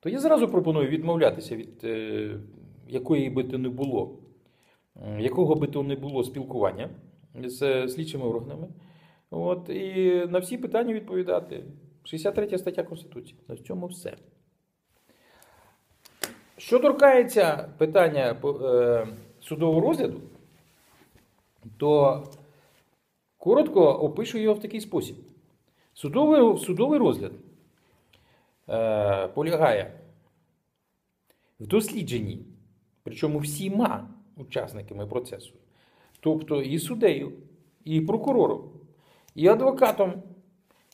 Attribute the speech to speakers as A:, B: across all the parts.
A: то я зразу пропоную відмовлятися від е, якої би то не було, м, якого би то не було спілкування з е, слідчими органами. От, і на всі питання відповідати. 63 стаття Конституції. На цьому все. Що торкається питання е, судового розгляду, то коротко опишу його в такий спосіб. Судовий, судовий розгляд е, полягає в дослідженні, причому всіма учасниками процесу, тобто і суддею, і прокурором, і адвокатом,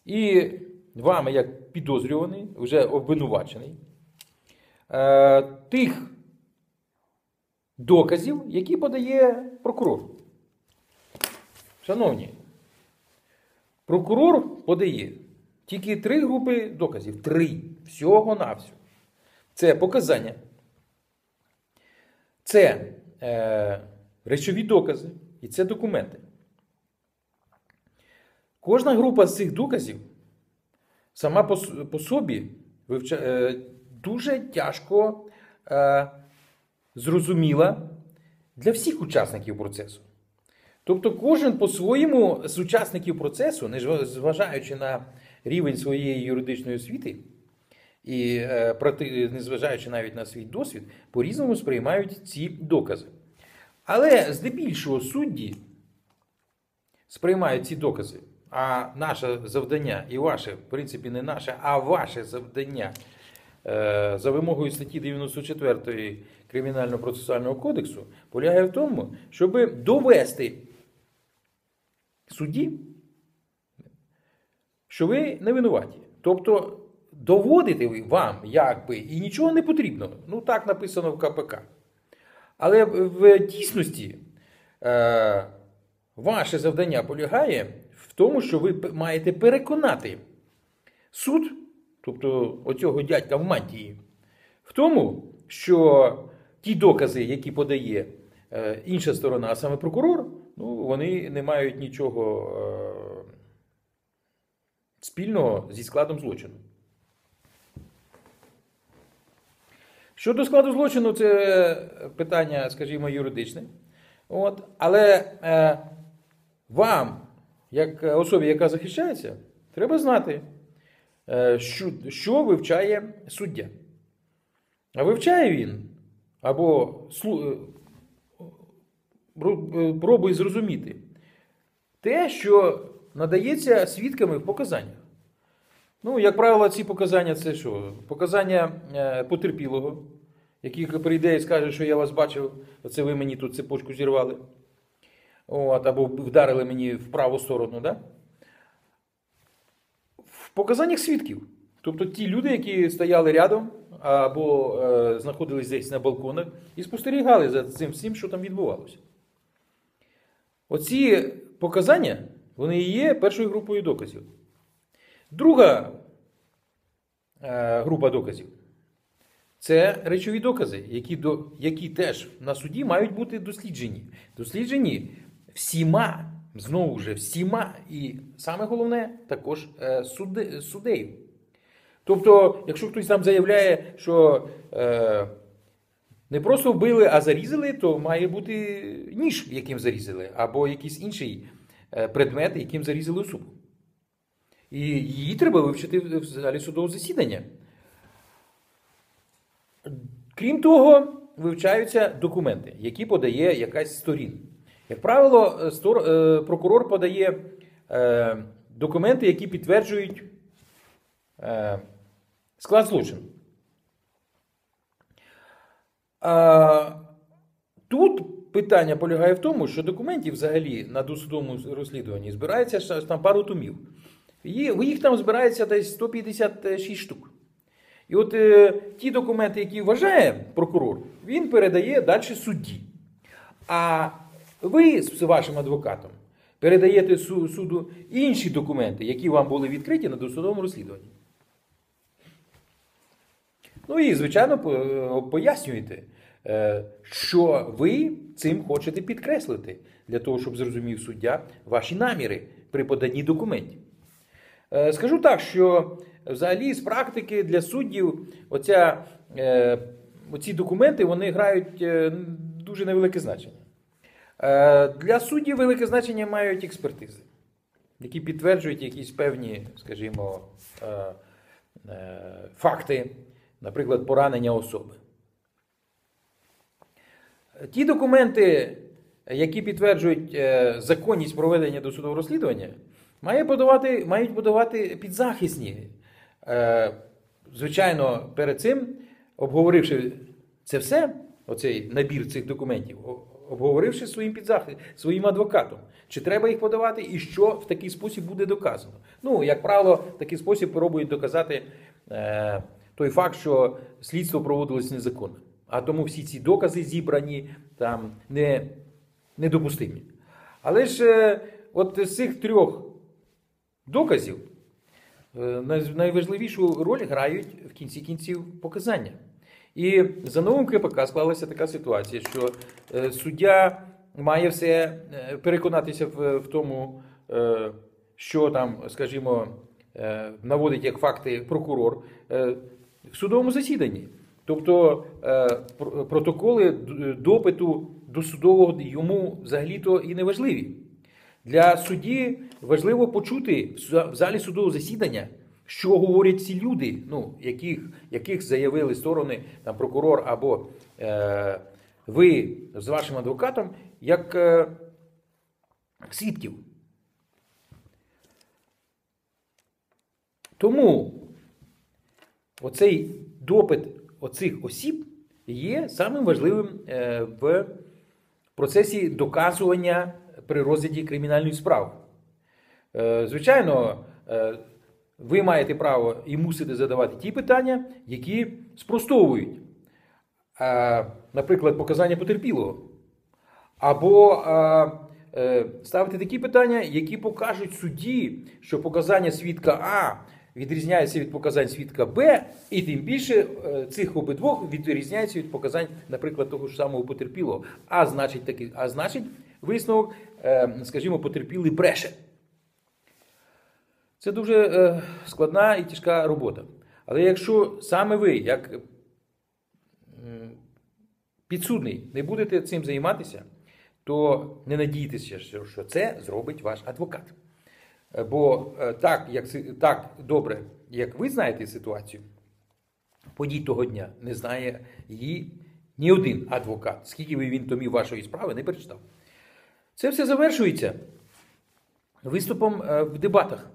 A: і вами, як підозрюваний, вже обвинувачений, е, тих доказів, які подає прокурор. Шановні, прокурор подає тільки три групи доказів. Три. Всього-навсього. Це показання. Це е, речові докази і це документи. Кожна група з цих доказів сама по, по собі вивча, е, дуже тяжко е, зрозуміла для всіх учасників процесу. Тобто кожен по-своєму з учасників процесу, не зважаючи на рівень своєї юридичної освіти, і е, незважаючи навіть на свій досвід, по-різному сприймають ці докази. Але здебільшого судді сприймають ці докази. А наше завдання, і ваше, в принципі, не наше, а ваше завдання е, за вимогою статті 94 Кримінально-процесуального кодексу полягає в тому, щоб довести судді, що ви не винуваті. Тобто доводити ви- вам якби і нічого не потрібно. Ну так написано в КПК. Але в дійсності е, ваше завдання полягає в тому, що ви маєте переконати суд, тобто оцього дядька в мантії, в тому, що ті докази, які подає е, інша сторона, а саме прокурор, ну, вони не мають нічого е, спільного зі складом злочину. Щодо складу злочину, це питання, скажімо, юридичне. От. Але е, вам, як особі, яка захищається, треба знати, е, що, що вивчає суддя. А вивчає він або слу- е, е, пробує зрозуміти те, що надається свідками в показаннях. Ну, як правило, ці показання це що? Показання е, потерпілого, який прийде і скаже, що я вас бачив, оце ви мені тут цепочку зірвали. От, або вдарили мені в праву сторону. Да? В показаннях свідків. Тобто ті люди, які стояли рядом або е, знаходились десь на балконах і спостерігали за цим всім, що там відбувалося. Оці показання, вони і є першою групою доказів. Друга е, група доказів це речові докази, які, до, які теж на суді мають бути досліджені. Досліджені всіма, знову ж, всіма, і саме головне, також е, суди, суддею. Тобто, якщо хтось там заявляє, що е, не просто вбили, а зарізали, то має бути ніж, яким зарізали, або якийсь інший е, предмет, яким зарізали особу. І її треба вивчити в залі судового засідання. Крім того, вивчаються документи, які подає якась сторін. Як правило, стор- е, прокурор подає е, документи, які підтверджують е, склад злочину. Тут питання полягає в тому, що документів взагалі на досудовому розслідуванні збирається там пару томів. Є- Їх там збирається десь 156 штук. І от е, ті документи, які вважає прокурор, він передає далі судді. А ви з вашим адвокатом передаєте суду інші документи, які вам були відкриті на досудовому розслідуванні. Ну і, звичайно, е, пояснюєте, що ви цим хочете підкреслити для того, щоб зрозумів суддя ваші наміри при поданні документів. Е, Скажу так, що взагалі з практики для суддів оця, е, оці документи вони грають е, дуже невелике значення. Е, для суддів велике значення мають експертизи, які підтверджують якісь певні, скажімо, е, е, факти, наприклад, поранення особи. Ті документи, які підтверджують е, законність проведення досудового розслідування, має подавати, мають подавати підзахисні. Е, Звичайно, перед цим, обговоривши це все, оцей набір цих документів, обговоривши своїм підзахисом, своїм адвокатом, чи треба їх подавати і що в такий спосіб буде доказано. Ну, як правило, в такий спосіб пробують доказати е, той факт, що слідство проводилось незаконно. А тому всі ці докази зібрані там не, недопустимі. Але ж е, от з цих трьох доказів е, найважливішу роль грають в кінці кінців показання. І за новим КПК склалася така ситуація, що е, суддя має все переконатися в, тому, що там, скажімо, наводить як факти прокурор в судовому засіданні. Тобто е, протоколи допиту до судового йому взагалі-то і не важливі. Для судді важливо почути в залі судового засідання, що говорять ці люди, ну, яких, яких заявили сторони, там, прокурор або е, ви з вашим адвокатом, як е, свідків. Тому оцей допит оцих осіб є самим важливим е, в процесі доказування при розгляді кримінальної справи. Е, Звичайно, е, ви маєте право і мусите задавати ті питання, які спростовують, наприклад, показання потерпілого. Або ставити такі питання, які покажуть судді, що показання свідка А відрізняється від показань свідка Б, і тим більше е, цих обидвох відрізняється від показань, наприклад, того ж самого потерпілого. А значить, таки, а значить, висновок, е, скажімо, потерпілий бреше. Це дуже е, складна і тяжка робота. Але якщо саме ви, як підсудний, не будете цим займатися, то не надійтеся, що що це зробить ваш адвокат. Е, Бо е, так, як, так добре, як ви знаєте ситуацію, подій того дня не знає її ні один адвокат, скільки би він томів вашої справи не перечитав. Це все завершується виступом е, в дебатах.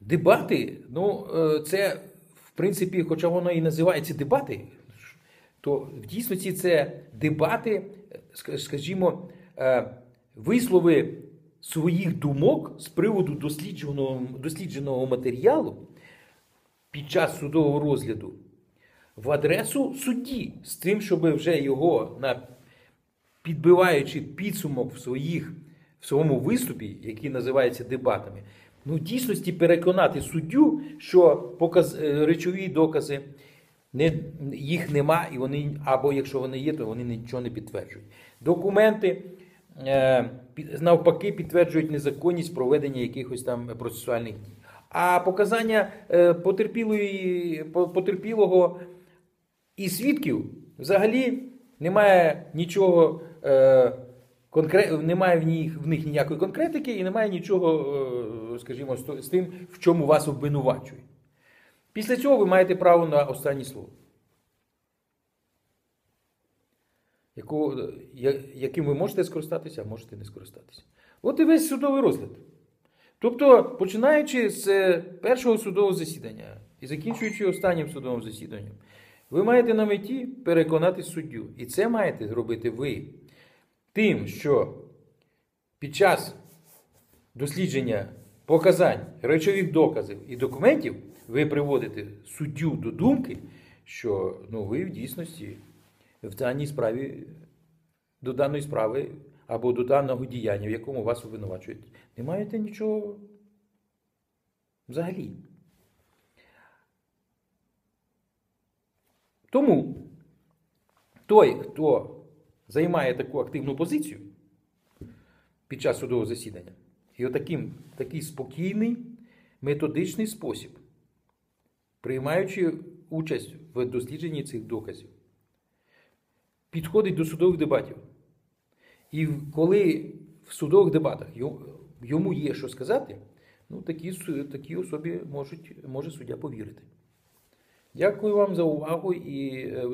A: Дебати, ну, це, в принципі, хоча воно і називається дебати, то в дійсності це дебати, скажімо, вислови своїх думок з приводу дослідженого, дослідженого матеріалу під час судового розгляду в адресу судді з тим, щоб вже його на підбиваючи підсумок в, своїх, в своєму виступі, який називається дебатами, ну, в дійсності переконати суддю, що показ, е, речові докази не, їх нема, і вони, або якщо вони є, то вони нічого не підтверджують. Документи навпаки підтверджують незаконність проведення якихось там процесуальних дій. А показання е, потерпілого і свідків взагалі немає нічого е, конкре... немає в них, в них ніякої конкретики і немає нічого, е, скажімо, з тим, в чому вас обвинувачують. Після цього ви маєте право на останнє слово. Яку, я- яким ви можете скористатися, а можете не скористатися. От і весь судовий розгляд. Тобто, починаючи з е, першого судового засідання і закінчуючи останнім судовим засіданням, ви маєте на меті переконати суддю. І це маєте зробити ви тим, що під час дослідження показань, речових доказів і документів ви приводите суддю до думки, що ну, ви в дійсності в даній справі до даної справи або до даного діяння, в якому вас обвинувачують, не маєте нічого взагалі. Тому той, хто займає таку активну позицію під час судового засідання, і отаким такий спокійний, методичний спосіб приймаючи участь в дослідженні цих доказів, підходить до судових дебатів. І коли в судових дебатах йому є що сказати, ну, такі, такі особі можуть, може суддя повірити. Дякую вам за увагу і е,